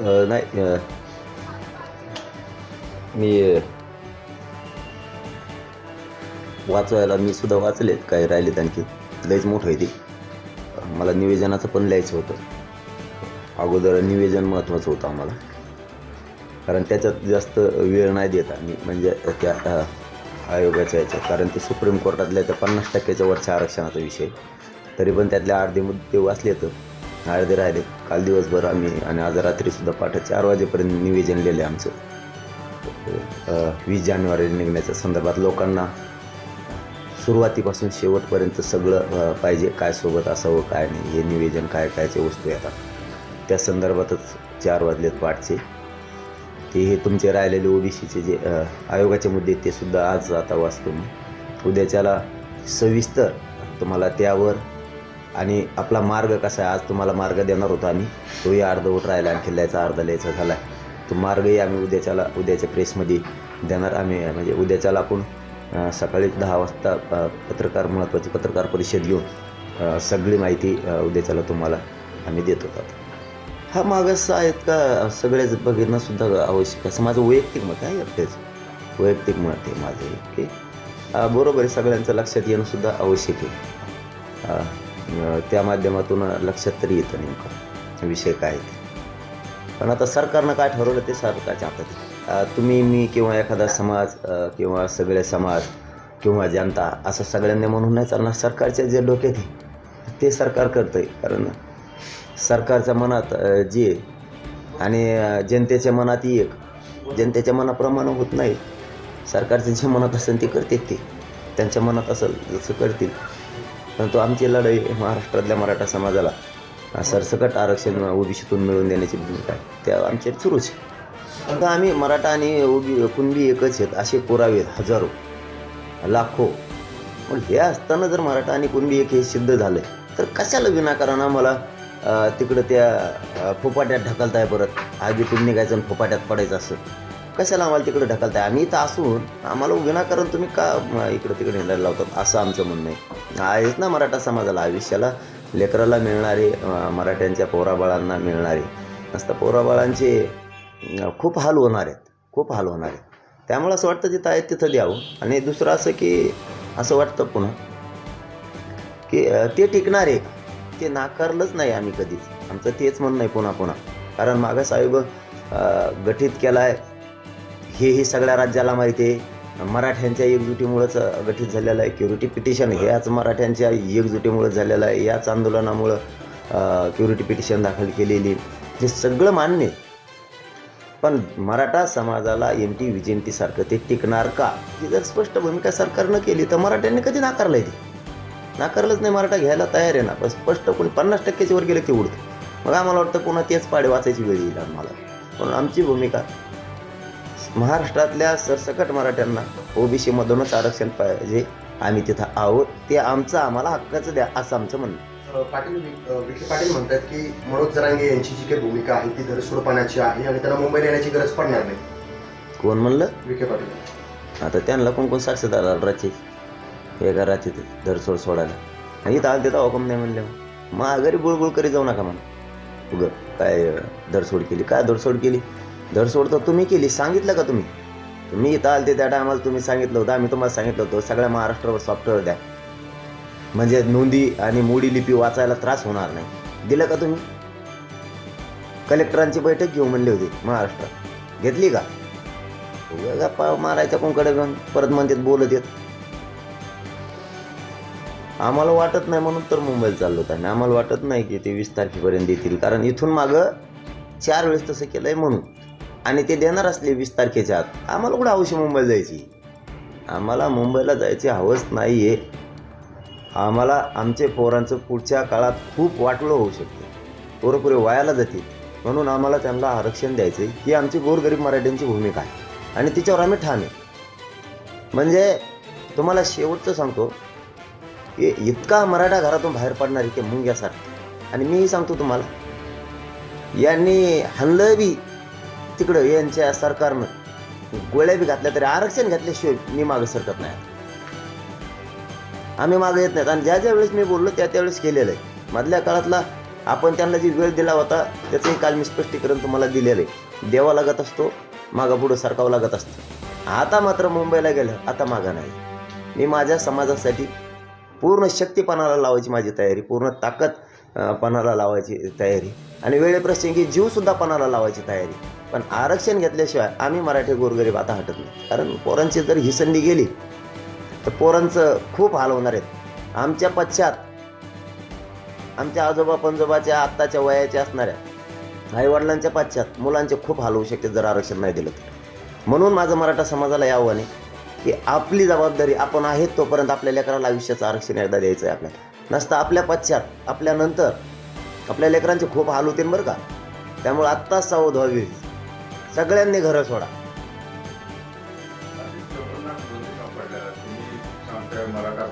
नाही मी वाचवायला मी सुद्धा वाचलेत काही राहिलेत आणखी लयच मोठं आहे ते मला निवेदनाचं पण लिहायचं होतं अगोदर निवेदन महत्त्वाचं होतं आम्हाला कारण त्याच्यात जास्त वेळ नाही देत आम्ही म्हणजे त्या आयोगाच्या याच्यात कारण ते सुप्रीम कोर्टातल्या त्या पन्नास टक्क्याच्या वरच्या आरक्षणाचा विषय तरी पण त्यातले अर्धे मुद्दे वाचले तर अर्धे राहिले. काल दिवसभर आम्ही आणि आज रात्रीसुद्धा पाठ चार वाजेपर्यंत निवेदन लिहिले आमचं. वीस जानेवारी निघण्याच्या संदर्भात लोकांना सुरुवातीपासून शेवटपर्यंत सगळं पाहिजे काय सोबत असावं काय नाही हे निवेदन काय कायचे वस्तू येतात त्या संदर्भातच चार वाजलेत पाठचे ते हे तुमचे राहिलेले ओबीसीचे जे आयोगाचे मुद्दे ते सुद्धा आज आता वाचतो मी. उद्याच्याला सविस्तर तुम्हाला त्यावर आणि आपला मार्ग कसा आहे? आज तुम्हाला मार्ग देणार होतो आम्ही. तोही अर्धवट राहिला आणखी लिहायचा अर्धा लिहायचा झाला तो मार्गही आम्ही उद्याच्याला उद्याच्या प्रेसमध्ये देणार आम्ही. म्हणजे उद्याच्याला आपण सकाळी दहा वाजता पत्रकार महत्त्वाची पत्रकार परिषद घेऊन सगळी माहिती उद्याच्याला तुम्हाला आम्ही देत. होतात हा मागास आहेत का? सगळेच बघितणंसुद्धा आवश्यक आहे. असं माझं वैयक्तिक मत आहे एकटेच. वैयक्तिक मत आहे माझं की बरोबर आहे सगळ्यांचं लक्षात येणं सुद्धा आवश्यक आहे. त्या माध्यमातून लक्षात तरी येतं नेमकं. विषय काय ते. पण आता सरकारनं काय ठरवलं ते सरकारच्या हातात तुम्ही मी किंवा एखादा समाज किंवा सगळे समाज किंवा जनता असं सगळ्यांनी म्हणून नाही चालणार. सरकारच्या जे डोक्यात आहे ते सरकार करतं आहे कारण सरकारच्या मनात जे आणि जनतेच्या मनात एक जनतेच्या मनाप्रमाणे होत नाही. सरकारचे जे मनात असेल ते करतात ते. त्यांच्या मनात असेल जसं करतील परंतु आमची लढाई महाराष्ट्रातल्या मराठा समाजाला सरसकट आरक्षण ओबीसीतून मिळवून देण्याची भूमिका आहे. त्या आमच्या सुरूच आहे. आता आम्ही मराठा आणि ओबी कुणबी एकच आहेत असे पुरावे आहेत, हजारो लाखो. पण हे असताना जर मराठा आणि कुणबी एक हे सिद्ध झालं तर कशाला विनाकारण आम्हाला तिकडं त्या फुपाट्यात ढकलताय परत? आगीतून निघायचं आणि फुपाट्यात पडायचं असं. कशाला आम्हाला तिकडे ढकलताय? आम्ही इथं असून आम्हाला विनाकारण तुम्ही का इकडं तिकडे हिंडायला लावतात? असं आमचं म्हणणं आहे. आहेच ना मराठा समाजाला आयुष्याला लेकराला मिळणारे मराठ्यांच्या पोराबाळांना मिळणारे. नसतं पोराबाळांचे खूप हाल होणार आहेत. खूप हाल होणार आहेत. त्यामुळे असं वाटतं जिथं आहे तिथं द्यावं आणि दुसरं असं की असं वाटतं पुन्हा की ते टिकणार आहे. ते नाकारलंच नाही आम्ही कधीच. आमचं तेच म्हणणं आहे पुन्हा पुन्हा. कारण मागासाहेब आयोग गठीत केला आहे हेही सगळ्या राज्याला माहिती आहे. मराठ्यांच्या एकजुटीमुळंच गठीत झालेलं आहे क्युरिटी पिटिशन ह्याच मराठ्यांच्या एकजुटीमुळं झालेलं आहे. याच आंदोलनामुळं क्युरिटी पिटिशन दाखल केलेली हे सगळं मान्य आहे. पण मराठा समाजाला एम टी विजयंतीसारखं ते टिकणार का? ही जर स्पष्ट भूमिका सरकारनं केली तर मराठ्यांनी कधी नाकारलं आहे ते? नाकारलंच नाही. मराठा घ्यायला तयार आहे ना. पण स्पष्ट कोणी पन्नास टक्क्याच्या वर गेलं ते उडतं. मग आम्हाला वाटतं पुन्हा तेच पाडे वाचायची वेळ येईल आम्हाला. पण आमची भूमिका महाराष्ट्रातल्या सरसकट मराठ्यांना ओबीसी मधूनच आरक्षण पाहिजे. आम्ही तिथं आहोत. ते आमचं आम्हाला हक्काचं द्या असं आमचं म्हणणं पाटील विखे पाटील म्हणतात की मनोज जरांगे यांची जी काही भूमिका आहे ती धरसोड पाण्याची आहे आणि त्यांना मुंबईला येण्याची गरज पडणार नाही. कोण म्हणलं? विखे पाटील. आता त्यांना कोण कोण साक्षीदार राहते हे का राहते ते धरसोड सोडायला? आणि इथं आलं तिथं हुकम नाही म्हणले. मग घरी गुळगुळ करी जाऊ नका म्हणा. उगं काय धरसोड केली? काय धरसोड केली? धरसोड तर तुम्ही केली. सांगितलं का तुम्ही? तुम्ही इथं आलते त्या टायमाला तुम्ही सांगितलं होतं. आम्ही तुम्हाला सांगितलं होतं सगळ्या महाराष्ट्रावर सॉफ्टवेअर द्या. म्हणजे नोंदी आणि मोडी लिपी वाचायला त्रास होणार नाही. दिलं का तुम्ही? कलेक्टरांची बैठक घेऊ म्हणली होती महाराष्ट्रात. घेतली का? गप्पा मारायच्या कोणकडे जाऊन परत म्हणतात बोलत येत. आम्हाला वाटत नाही म्हणून तर मुंबईला चाललो होतो आम्हाला वाटत नाही की ते वीस तारखेपर्यंत येतील. कारण इथून मागं चार वेळेस तसं केलंय म्हणून. आणि ते देणार असले वीस तारखेच्या आत. आम्हाला कुठं हवशी मुंबईला जायची? आम्हाला मुंबईला जायची हवस नाही आहे आम्हाला आमचे पोरांचं पुढच्या काळात खूप वाटलं होऊ शकते. पोरं पुरे वायाला जातील. म्हणून आम्हाला त्यांना आरक्षण द्यायचं आहे ही आमची गोरगरीब मराठ्यांची भूमिका आहे. आणि तिच्यावर आम्ही ठाम आहे. म्हणजे तुम्हाला शेवटचं सांगतो की इतका मराठा घरातून बाहेर पडणार इथे मुंग्यासारखं. आणि मीही सांगतो तुम्हाला. यांनी हल्लं बी तिकडं यांच्या सरकारनं गोळ्या बी घातल्या तरी आरक्षण घातल्याशिवाय मी मागं सरकत नाही. आम्ही मागं येत नाहीत. आणि ज्या ज्या वेळेस मी बोललो त्या त्यावेळेस केलेलं आहे. मधल्या काळातला आपण त्यांना जी वेळ दिला होता त्याचंही काल मी स्पष्टीकरण तुम्हाला दिलेलं आहे. देवा लागत असतो मागा पुढं सरकावं लागत असतं. आता मात्र मुंबईला गेलं आता मागा नाही. मी माझ्या समाजासाठी पूर्ण शक्तीपणाला लावायची माझी तयारी पूर्ण ताकद पणाला लावायची तयारी. आणि वेळेप्रसंगी जीवसुद्धा पणाला लावायची तयारी. पण आरक्षण घेतल्याशिवाय आम्ही मराठी गोरगरीब आता हटत नाही. कारण पोरांची जर ही संधी गेली तर पोरांचं खूप हाल होणार आहेत. आमच्या पश्चात आमच्या आजोबा पंजोबाच्या आत्ताच्या वयाच्या असणाऱ्या आईवडिलांच्या पाश्चात मुलांचे खूप हाल होऊ शकते जर आरक्षण नाही दिलं तर. म्हणून माझं मराठा समाजाला हे आव्हान आहे की आपली जबाबदारी आपण आहेत तोपर्यंत आपल्या लेकराला आयुष्याचं आरक्षण एकदा द्यायचं आहे आपल्याला. नसतं आपल्या पश्चात आपल्यानंतर आपल्या लेकरांचे खूप हाल होतील बरं का? त्यामुळे आत्ताच सावध व्हावी. सगळ्यांनी घरं सोडा. मराठा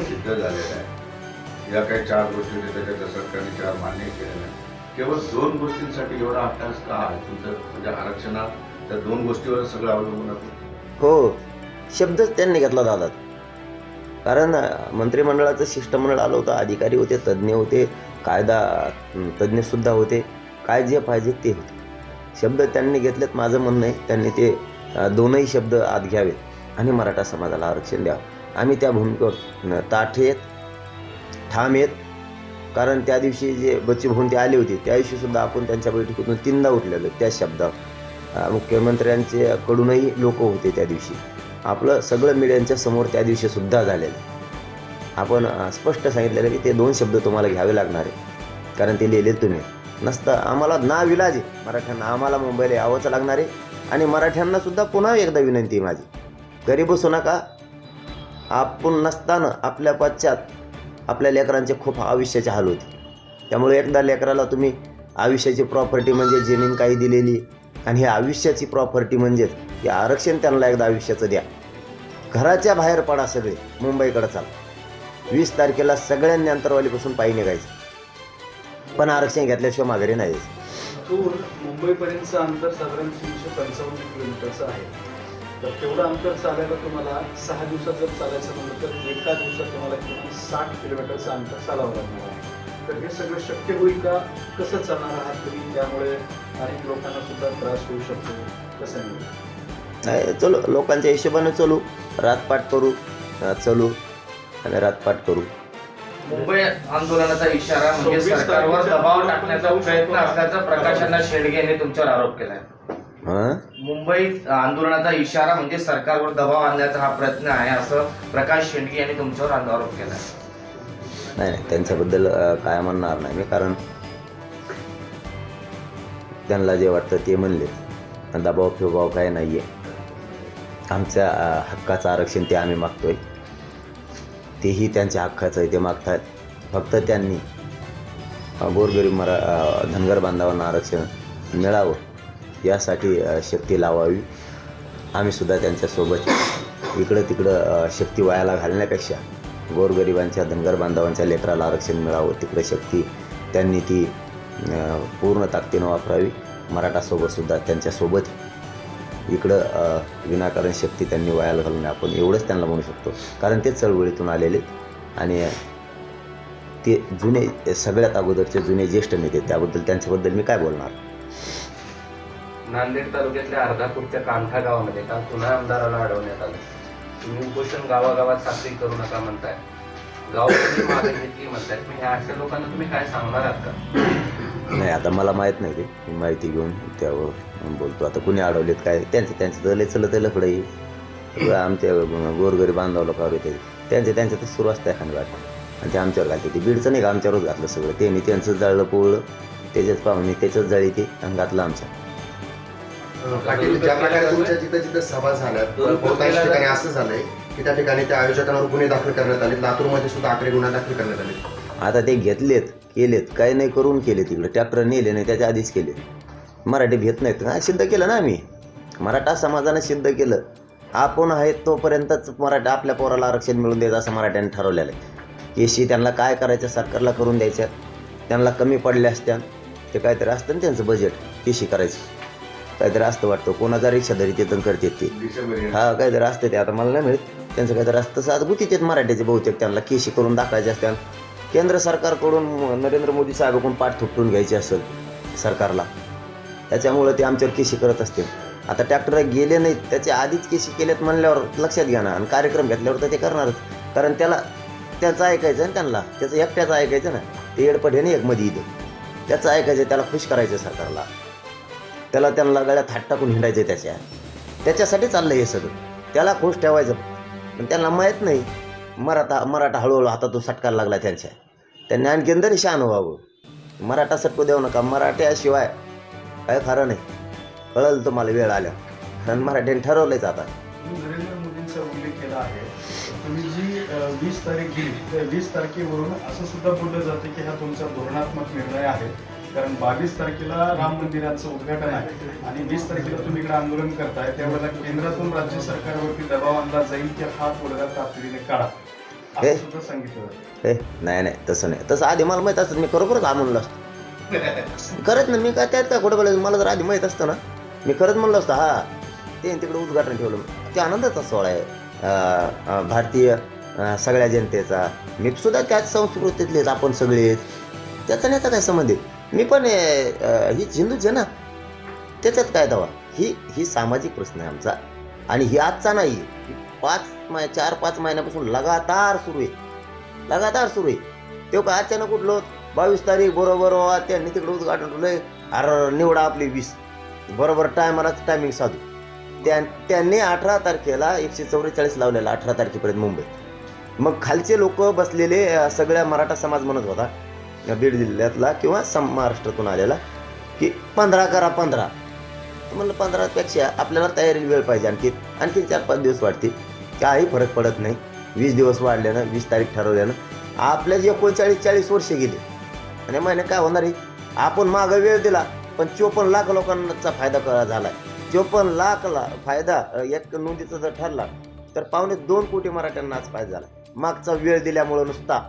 सिद्ध झालेला आहे. या काही चार गोष्टी होत्या त्याच्यात सरकारने चार मान्य केलेल्या आहेत केवळ दोन गोष्टींसाठी एवढा अट्टास का आहे? तुमचं म्हणजे आरक्षणात त्या दोन गोष्टीवर सगळं अवलंबून हो. शब्दच त्यांनी घेतला दादा कारण मंत्रिमंडळाचं शिष्टमंडळ आलं होतं अधिकारी होते तज्ज्ञ होते कायदा तज्ज्ञसुद्धा होते. काय जे पाहिजे ते होते. शब्द त्यांनी घेतलेत माझं म्हणणं आहे त्यांनी ते दोनही शब्द आत घ्यावेत आणि मराठा समाजाला आरक्षण द्यावं. आम्ही त्या भूमिकेवर ताठ येत ठाम येत कारण त्या दिवशी जे बच्ची भून ते आले होते त्या दिवशीसुद्धा आपण त्यांच्या बैठकीतून तीनदा उठलेलो त्या शब्दावर. मुख्यमंत्र्यांचे कडूनही लोक होते त्या दिवशी. आपलं सगळं मीडियांच्या समोर त्या दिवशी सुद्धा झालेलं. आपण स्पष्ट सांगितलेलं की ते दोन शब्द तुम्हाला घ्यावे लागणार आहे कारण ते लिहिले तुम्ही. नसतं. आम्हाला ना विलाज मराठ्यांना आम्हाला मुंबईला यावंच लागणार आहे. आणि मराठ्यांना सुद्धा पुन्हा एकदा विनंती आहे माझी. गरीब बसू नका. आपण नसताना आपल्या पश्चात आपल्या लेकरांचे खूप आयुष्याचे हाल होते. त्यामुळे एकदा लेकराला तुम्ही आयुष्याची प्रॉपर्टी म्हणजे जमीन काही दिलेली आणि ही आयुष्याची प्रॉपर्टी म्हणजेच हे आरक्षण त्यांना एकदा आयुष्याचं द्या. घराच्या बाहेर पडा सगळे. मुंबईकडे चाल. वीस तारखेला सगळ्यांनी अंतरवालीपासून पायी निघायचं. पण आरक्षण घेतल्याशिवाय माघारी नाही. मुंबईपर्यंतचं अंतर साधारण तीनशे पंचावन्न किलोमीटरचं आहे. तर तेवढं अंतर चालायला तुम्हाला सहा दिवसात जर चालायचं म्हणलं तर एका दिवसात तुम्हाला किमान साठ किलोमीटरचं अंतर चालावं लागणार आहे. तर हे सगळं शक्य होईल का? कसं चालणार आहात तुम्ही? त्यामुळे अनेक लोकांना सुद्धा त्रास होऊ शकतो. कसं नाही चलो लोकांच्या हिशोबाने चलू. रातपाट करू चलू आणि रातपाट करू. मुंबई आंदोलनाचा इशारा म्हणजे सरकारवर दबाव टाकण्याचा प्रयत्न. असल्याचा प्रकाशांना शेडगे यांनी तुमच्यावर आरोप केलाय. हां? मुंबईत आंदोलनाचा इशारा म्हणजे सरकारवर दबाव आणण्याचा हा प्रयत्न आहे असं प्रकाश शेंडगे यांनी तुमच्यावर आरोप केलाय. नाही नाही त्यांच्याबद्दल काय म्हणणार नाही मी कारण त्यांना जे वाटतं ते म्हणले. दबाव फिबाव काय नाही आहे आमच्या हक्काचं आरक्षण ते आम्ही मागतोय. तेही त्यांच्या हक्काचं इथे ते मागतात. फक्त त्यांनी गोरगरीब मरा धनगर बांधवांना आरक्षण मिळावं यासाठी शक्ती लावावी. आम्हीसुद्धा त्यांच्यासोबत इकडं तिकडं शक्ती वायाला घालण्यापेक्षा गोरगरिबांच्या धनगर बांधवांच्या लेकराला आरक्षण मिळावं. तिकडं शक्ती त्यांनी ती पूर्ण ताकदीनं वापरावी. मराठासोबतसुद्धा त्यांच्यासोबत इकडं विनाकारण शक्ती त्यांनी वायाला घालून आपण एवढंच त्यांना म्हणू शकतो. कारण ते चळवळीतून आलेले आणि ते जुने सगळ्यात अगोदरचे जुने ज्येष्ठ नेते त्याबद्दल त्यांच्याबद्दल मी काय बोलणार? नांदेड तालुक्यातल्या अर्धापूरच्या कांठा गावामध्ये काल पुन्हा आमदाराला अडवण्यात आलं. तुम्ही उपोषण गावागावात साजरी करू नका म्हणताय. गाव तुम्ही मागे घेतली म्हणताय. मग ह्या अशा लोकांना तुम्ही काय सांगणार आहात का? नाही आता मला माहीत नाही ते माहिती घेऊन त्यावर बोलतो. आता कुणी अडवलेत काय? त्यांचं त्यांचं तर लय चलत आहे लफडं आहे. सगळं आमच्या गोरगरी बांधव लोकांवर येते त्यांचे त्यांचं तर सुरू असतं एखादं वाट आणि ते आमच्यावर घालते. ते बीडचं नाही का? आमच्यावरच घातलं सगळं. त्यांनी त्यांचं जाळलं पोळलं त्याच्याच पाहुणे त्याच्याच जाळी ते आणि घातलं आमच्या पाटील ज्या प्रकारे तुमच्या जिथं जिथं सभा झाल्यात बहुतांश ठिकाणी असं झालंय की त्या ठिकाणी त्या आयोजकांवर गुन्हे दाखल करण्यात आले लातूरमध्ये सुद्धा आकडे गुन्हा दाखल करण्यात आले आता ते घेतलेत. केलेत काय नाही करून केले तिकडे ट्रॅक्टर नेले नाही त्याच्या आधीच केले मराठी भेट नाहीत. हा सिद्ध केलं ना आम्ही. मराठा समाजानं सिद्ध केलं. आपण आहेत तोपर्यंतच मराठा आपल्या पोराला आरक्षण मिळून द्यायचं असं मराठ्याने ठरवलेलं आहे. केशी त्यांना काय करायचं सरकारला करून द्यायचं. त्यांना कमी पडल्या असत्या. ते काहीतरी असतं ना त्यांचं बजेट केशी करायचं. काहीतरी असतं वाटतं. कोणाचा रिक्षाधारी ते तर करते ते. हा काहीतरी असतं ते. आता मला नाही मिळत त्यांचं काहीतरी असतं. सादगुतीचे मराठ्याचे बहुतेक त्यांना केशी करून दाखवायचे असत्या. केंद्र सरकारकडून नरेंद्र मोदी साहेबाकडून पाठ थुपटून घ्यायची असेल सरकारला त्याच्यामुळं ते आमच्यावर केशी करत असतील. आता ट्रॅक्टर गेले नाहीत त्याच्या आधीच केशी केल्यात म्हणल्यावर लक्षात घ्या ना आणि कार्यक्रम घेतल्यावर तर ते करणारच. कारण त्याला त्याचं ऐकायचं ना त्यांना त्याचं एकट्याचं ऐकायचं ना ते येडपट ना एक मध्ये इथं. त्याचं ऐकायचं त्याला खुश करायचं सरकारला. त्याला त्यांना गळ्यात हात टाकून हिंडायचं त्याच्या. त्याच्यासाठी चाललं हे सगळं. त्याला खुश ठेवायचं पण त्यांना माहीत नाही. मराठा मराठा हळूहळू हातातून सटकायला लागला त्यांच्या. त्यांनी आणखीन तरी शान व्हावं. मराठा सटकू देऊ नका. मराठ्याशिवाय काय खरं नाही. कळलं तुम्हाला वेळ आल्या. कारण मराठ्याने ठरवलंच आता. नरेंद्र मोदींचा उल्लेख केला आहे. तुम्ही जी वीस तारीख दिली त्या वीस तारखेवरून असं सुद्धा बोललं जातं की हा तुमचा धोरणात्मक निर्णय आहे. कारण बावीस तारखेला राम मंदिराचं उद्घाटन आहे आणि वीस तारखेला तुम्ही इकडे आंदोलन करताय त्यावेळेला केंद्रातून राज्य सरकारवरती दबाव आणला जाईल की हा तोडगा तातडीने काढा. हे? नाही नाही तसं नाही. तसं आधी मला माहीत असतं मी खरोखरच म्हणलो असतो करत नाही मी काय त्यात काय कुठं बोलायचं? मला जर आधी माहीत असतं ना. मी खरंच म्हणलो असतं हा ते तिकडे उद्घाटन ठेवलं. ते आनंदाचा सोहळा आहे. भारतीय सगळ्या जनतेचा. मी सुद्धा त्याच संस्कृतीतलेच आपण सगळेच. त्याचा नाही काय संबंध आहे? मी पण ही हिंदूच आहे ना त्याच्यात काय दवा? ही ही सामाजिक प्रश्न आहे आमचा. आणि ही आजचा नाही ही पाच माय चार पाच महिन्यापासून लगातार सुरू आहे. लगातार सुरू आहे. तेव्हा काय अचानक उठलो बावीस तारीख बरोबर त्यांनी तिकडे उद्घाटन ठेवलंय. अर निवडा आपली वीस. बरोबर टायमालाच टायमिंग साधू. त्या त्यांनी अठरा तारखेला एकशे चौवेचाळीस लावलेला अठरा तारखेपर्यंत मुंबईत. मग खालचे लोक बसलेले सगळ्या मराठा समाज म्हणत होता. या बीड जिल्ह्यातला किंवा सम महाराष्ट्रातून आलेला की पंधरा करा पंधरा. तर म्हणलं पंधरापेक्षा आपल्याला तयारी वेळ पाहिजे आणखी. आणखी चार पाच दिवस वाढतील. काही फरक पडत नाही. वीस दिवस वाढल्यानं वीस तारीख ठरवल्यानं आपल्या जे एकोणचाळीस चाळीस वर्ष गेली. आणि महिने काय होणार आहे? आपण मागं वेळ दिला पण चोपन्न लाख लोकांचा फायदा झाला आहे चोपन्न लाख ला फायदा एक नोंदीचा जर ठरला तर पावणे दोन कोटी मराठ्यांना आज फायदा झाला. मागचा वेळ दिल्यामुळं नुसता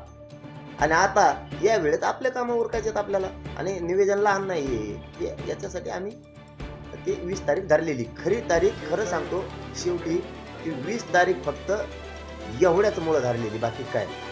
आणि आता या वेळेत आपल्या कामावर उरकायचे आपल्याला? आणि निवेदन लहान नाही आहे याच्यासाठी आम्ही ती वीस तारीख धरलेली. खरी तारीख खरं सांगतो शेवटी ती वीस तारीख फक्त एवढ्याच मुळं धरलेली बाकी काय नाही.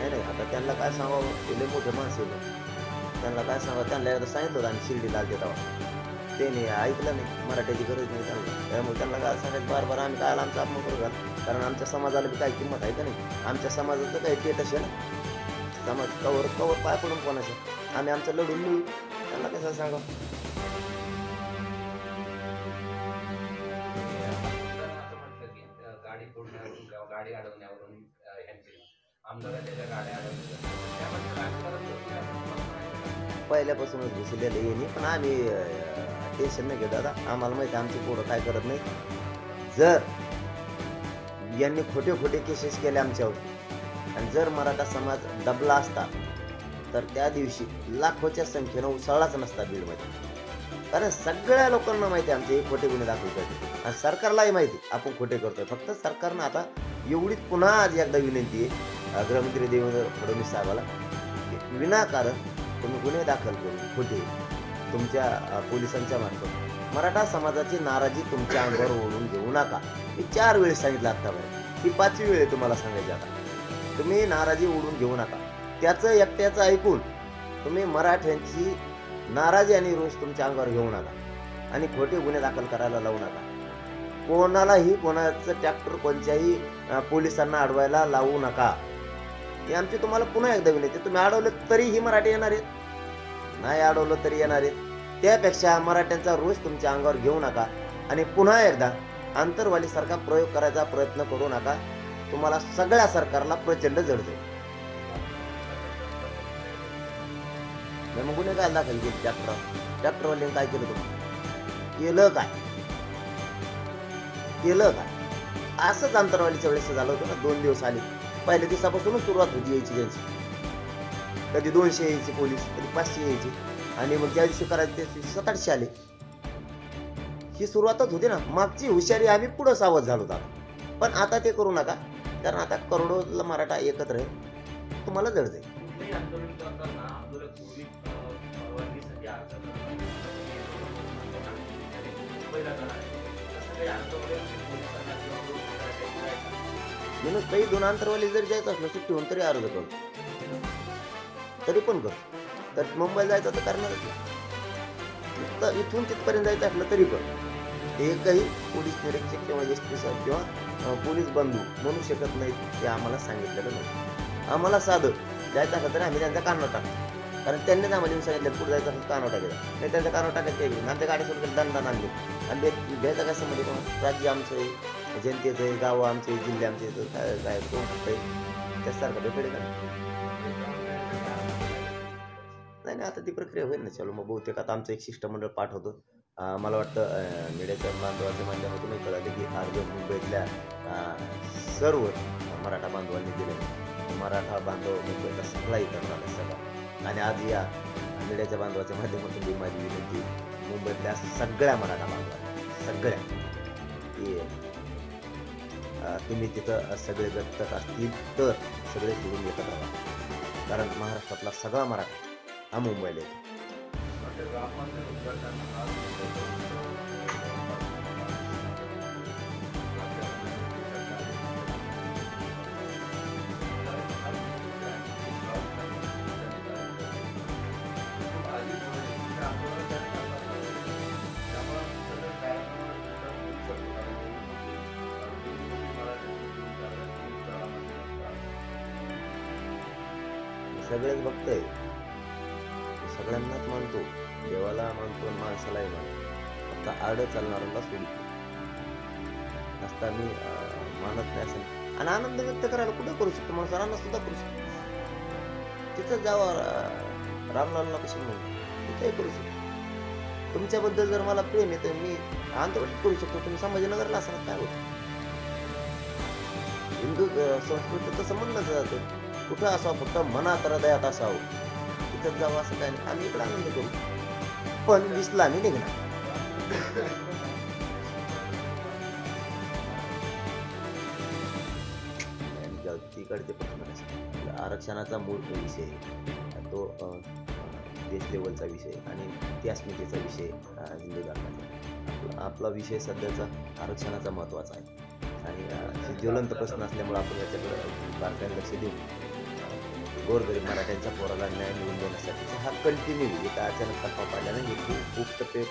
नाही आता त्यांना काय सांगावं? मोठे माणसं त्यांना काय सांगा त्यांना एकदा सांगितलं होतं आणि शिर्डी लागते तेव्हा ते नाही ऐकलं नाही. मराठ्याची गरज नाही त्यांना त्यामुळे त्यांना काय सांगायचं? बार बार आम्ही काय आमचा अपमान करू घाल? कारण आमच्या समाजाला बी काही किंमत आहे का नाही? आमच्या समाजाचं काही स्टेटस आहे ना? समाज कवर कवर पाय पडून कोणाचं? आम्ही आमचं लढून मिळू त्यांना कसं सांगा गाडी अडवण्यावरून आमदाराच्या ज्या गाड्या अडवल्या त्यामध्ये पहिल्यापासूनच घुसलेलं येणे पण आम्ही टेन्शन नाही घेऊ दादा आम्हाला माहिती आमची पोरं काय करत नाही जर यांनी खोटे खोटे केसेस केले आमच्यावर आणि जर मराठा समाज दबला असता तर त्या दिवशी लाखोच्या संख्येनं उसळलाच नसता बीडमध्ये. कारण सगळ्या लोकांना माहिती आहे आमचे हे खोटे गुन्हे दाखल करते आणि सरकारलाही माहिती आपण खोटे करतोय. फक्त सरकारनं आता एवढीच पुन्हा आज एकदा विनंती आहे गृहमंत्री देवेंद्र फडणवीस साहेबाला विनाकारण तुम्ही गुन्हे दाखल करून खोटे तुमच्या पोलिसांच्या मार्फत मराठा समाजाची नाराजी तुमच्या अंगावर ओढून घेऊ नका. मी चार वेळेस सांगितलं आत्तापर्यंत. ही पाचवी वेळ आहे तुम्हाला सांगायची आता. तुम्ही नाराजी ओढून घेऊ नका. त्याचं एकट्याचं ऐकून तुम्ही मराठ्यांची नाराजी आणि रोष तुमच्या अंगावर घेऊ नका आणि खोटे गुन्हे दाखल करायला लावू नका. कोणालाही कोणाचं ट्रॅक्टर कोणत्याही पोलिसांना अडवायला लावू नका. ती आमची तुम्हाला पुन्हा एकदा विनंती तुम्ही अडवलं तरीही मराठी येणार आहेत. नाही अडवलं तरी येणार आहेत. त्यापेक्षा मराठ्यांचा रोष तुमच्या अंगावर घेऊ नका आणि पुन्हा एकदा आंतरवालीसारखा प्रयोग करायचा प्रयत्न करू नका. तुम्हाला सगळ्या सरकारला प्रचंड जडतो मग गुन्हे काय दाखल केली ट्रॅक्टर ट्रॅक्टरवाल्याने काय केलं तुम्हाला? केलं काय? केलं काय? असंच आंतरवालीच्या वेळेस झालं होतं ना दोन दिवस आले पहिल्या दिवसापासूनच सुरुवात होती यायची त्यांची. कधी दोनशे यायचे पोलीस कधी पाचशे यायचे. आणि मग ज्या दिवशी करायचे त्या दिवशी सात आठशे आले. ही सुरुवातच होती ना. मागची हुशारी आम्ही पुढं सावध झालो होता पण आता ते करू नका. कारण आता करोडो मराठा एकत्र आहे. तुम्हाला जड जाईल. आंदोलन मी काही दोन अंतरवाली जरी जायचं असलं सुट्टी होऊन तरी अर्ज करतो तरी पण करतो तर मुंबईला जायचं तर करणारच इथून तिथपर्यंत जायचं असलं तरी पण एकही पोलीस निरीक्षक किंवा एस पी साहेब किंवा पोलीस बंधू म्हणू शकत नाहीत हे आम्हाला सांगितलेलं नाही. आम्हाला साधं जायचं असलं तरी आम्ही त्यांचा कानावर टाकतो. कारण त्यांनीच आम्हाला येऊन सांगितलं पुढे जायचं असलं कानावर टाकायचं नाही त्यांचा कानावर टाकायचं नाही. आमच्या गाडी सोडून दंडान आणले आणि ते घ्यायचं कसं म्हणजे राज्य आमचं आहे. जनतेचं हे गाव आमचे जिल्हे आमचे आहेत, काय त्यासारखं भेटेल का नाही नाही आता ती प्रक्रिया होईल ना चालू मग बहुतेक आता आमचं एक शिष्टमंडळ पाठवतो. मला वाटतं मीडियाच्या बांधवाच्या माध्यमातूनही कळालं की अर्ज मुंबईतल्या सर्व मराठा बांधवांनी दिले मराठा बांधव मुंबईचा सगळा इथं आला सगळा. आणि आज या मीडियाच्या बांधवाच्या माध्यमातून मी माझी विनंती मुंबईतल्या सगळ्या मराठा बांधवांना सगळ्या. की तुम्ही तिथं सगळे व्यक्त असतील तर सगळे सोडून एकत्र राहा कारण महाराष्ट्रातला सगळा मराठा हा मुंबईला येतो. सगळेच बघतोय. सगळ्यांनाच मानतो देवाला मानतो माणसालाही मानतो फक्त आड चालणाऱ्याला सोडतो. असता मी मानत नाही असेल आणि आनंद व्यक्त करायला कुठे करू शकतो? माणूस रानात सुद्धा करू शकतो. तिथं जावा रामलालला कशी म्हणून तिथंही करू शकतो. तुमच्याबद्दल जर मला प्रेम आहे तर मी आंतरवालीत करू शकतो. तुम्ही संभाजीनगरला असणार काय होतं? हिंदू संस्कृतीचा संबंध जातो. कुठं असावं? फक्त मनात हृदयात असावं. तिथं जावं असं काय नाही. आम्ही इकडे आनंद करू. पण वीसला आम्ही निघणार. तिकडचे प्रश्न आरक्षणाचा मूळ विषय तो देश लेवलचा विषय आणि अस्मितेचा विषय हिंदू धर्माचा. आपला- विषय सध्याचा आरक्षणाचा महत्त्वाचा आहे. आणि ज्वलंत प्रश्न असल्यामुळे आपण याच्याकडे बारकाईने लक्ष देऊ गोरगरीब मराठ्यांच्या पोराला न्याय मिळवून देण्यासाठी. हा कंटिन्यू एका अचानक टप्पा पाडला नाही. खूप खूप टप्पे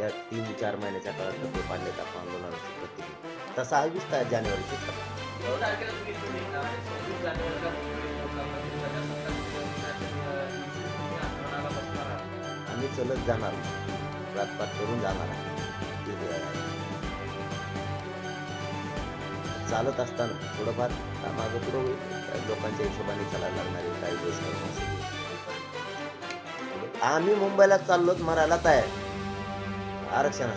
या तीन चार महिन्याच्या काळात टप्पे पाडले टप्पा आंदोलनाचे प्रत्येक तसा हा वीस जानेवारीचे आहे. आहात. आम्ही चलत जाणार रातपात करून जाणार आहे. चालत असताना थोडंफार मागं पुढं होईल. लोकांच्या हिशोबाने चालायला लागणार आहे काही दिवस आम्ही मुंबईला चाललोत मरायला तयार. आरक्षण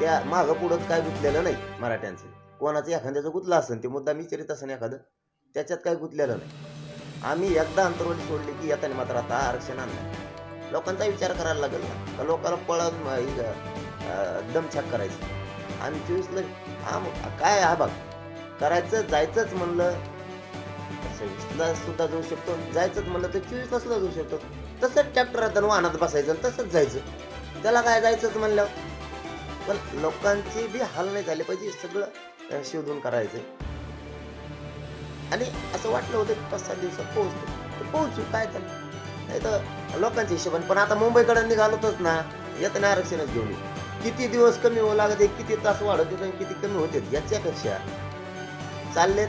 त्या मागं पुढं काय गुंतलेलं नाही मराठ्यांचं. कोणाचं एखाद्याचं गुतलं असेल ते मुद्दा विचारित असेल एखादं त्याच्यात काय गुंतलेलं नाही. आम्ही एकदा अंतरवली सोडली की येताना मात्र आता आरक्षण आणलं लोकांचा विचार करायला लागेल ना. लोकांना पळत दमछाक करायचं. आम्ही चोवीसला हा काय हा बघ करायचं जायचंच म्हणलं सव्वीसला सुद्धा जाऊ शकतो जायचंच म्हणलं तर चोवीसला सुद्धा जाऊ शकतो. तसंच ट्रॅक्टर वाहनात बसायचं आणि तसंच जायचं. त्याला काय जायचंच म्हणलं पण लोकांची बी हाल नाही झाले पाहिजे सगळं शोधून करायचं आणि असं वाटलं होतं पाच सात दिवसात पोहोचतो. पोहोचू काय झालं नाही तर लोकांच्या हिशोबाने पण आता मुंबईकडे निघालोतच ना येताना आरक्षणच घेऊन किती दिवस कमी होऊ लागते किती तास वाढत आणि किती कमी होते याच्यापेक्षा. चाललेत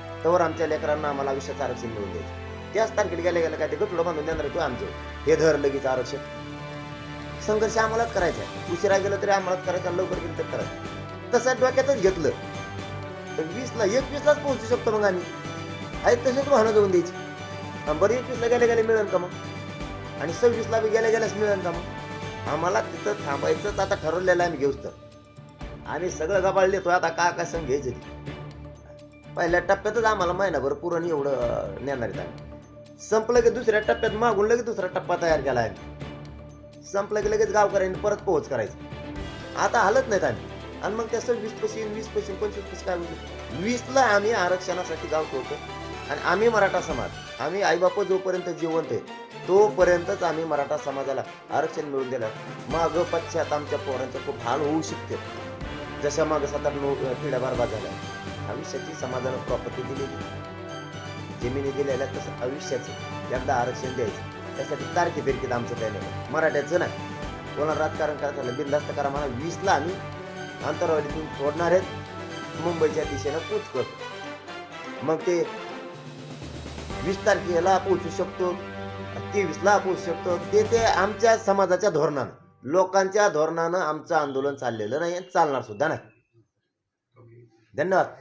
तवर आमच्या लेकरांना आम्हाला आयुष्याचं आरक्षण मिळून द्यायचं. त्याच तारखेला गेल्या गेल्या काय ते गटुडं बांधून देणार तू आमचं. हे धर लगेच आरक्षण. संघर्ष आम्हालाच करायचा. आहे. उशिरा गेलं तरी आम्हालाच करायचा लवकर गेलं तर करायचं. तसं डोक्यातच घेतलं. तर वीसला एकवीसलाच पोहोचू शकतो मग आम्ही. आहे तसेच वाहनं जाऊन द्यायची. आणि बरं एकवीसला गेल्या गेल्या मिळेल का मग? आणि सव्वीसला बी गेल्या गेल्याच मिळेल का मग? आम्हाला तिथं थांबायचंच आता ठरवलेलं आहे आम्ही घेऊच तर. आम्ही सगळं गबाळ तो आता का काय संघ घ्यायचं ते. पहिल्या टप्प्यातच आम्हाला महिनाभर पुरण एवढं नेणार आहेत आम्ही. संपलं की दुसऱ्या टप्प्यात मागून लगेच दुसरा टप्पा तयार केला आम्ही. संपलं की लगेच गावकऱ्यांनी परत पोहोच करायचं. आता हलत नाहीत आम्ही. आणि मग त्याचं वीस पैसे वीस पैसे पंचवीस पशी काय होईल? वीसला आम्ही आरक्षणासाठी गाव होतो. आणि आम्ही मराठा समाज आम्ही आईबाप जोपर्यंत जिवंत आहे तोपर्यंतच आम्ही मराठा समाजाला आरक्षण मिळवून दिलं मागं पश्चात आमच्या पोरांचं खूप हाल होऊ शकते. जशा मागं सात आठ नऊ पिढ्या बरबाद झाल्या. आयुष्याची समाजानं प्रॉपर्टी दिलेली. जमिनी दिलेल्या तसं आयुष्याचं एकदा आरक्षण द्यायचं. त्यासाठी तारखे फिरकीत आमचं काही नाही. मराठ्याचं नाही. कोणाला राजकारण करायचं झालं बिंदास्त करा मला वीसला आम्ही आंतरवाडीतून सोडणार आहेत. मुंबईच्या दिशेनं कूच करतो. मग ते वीस तारखेला पोहोचू शकतो तेवीसला पोहोचू शकतो. ते ते आमच्या समाजाच्या धोरणानं लोकांच्या धोरणानं आमचं आंदोलन चाललेलं नाही आणि चालणार सुद्धा नाही धन्यवाद थँक्यू पाटील थँक्यू धन्यवाद पाटील धन्यवाद.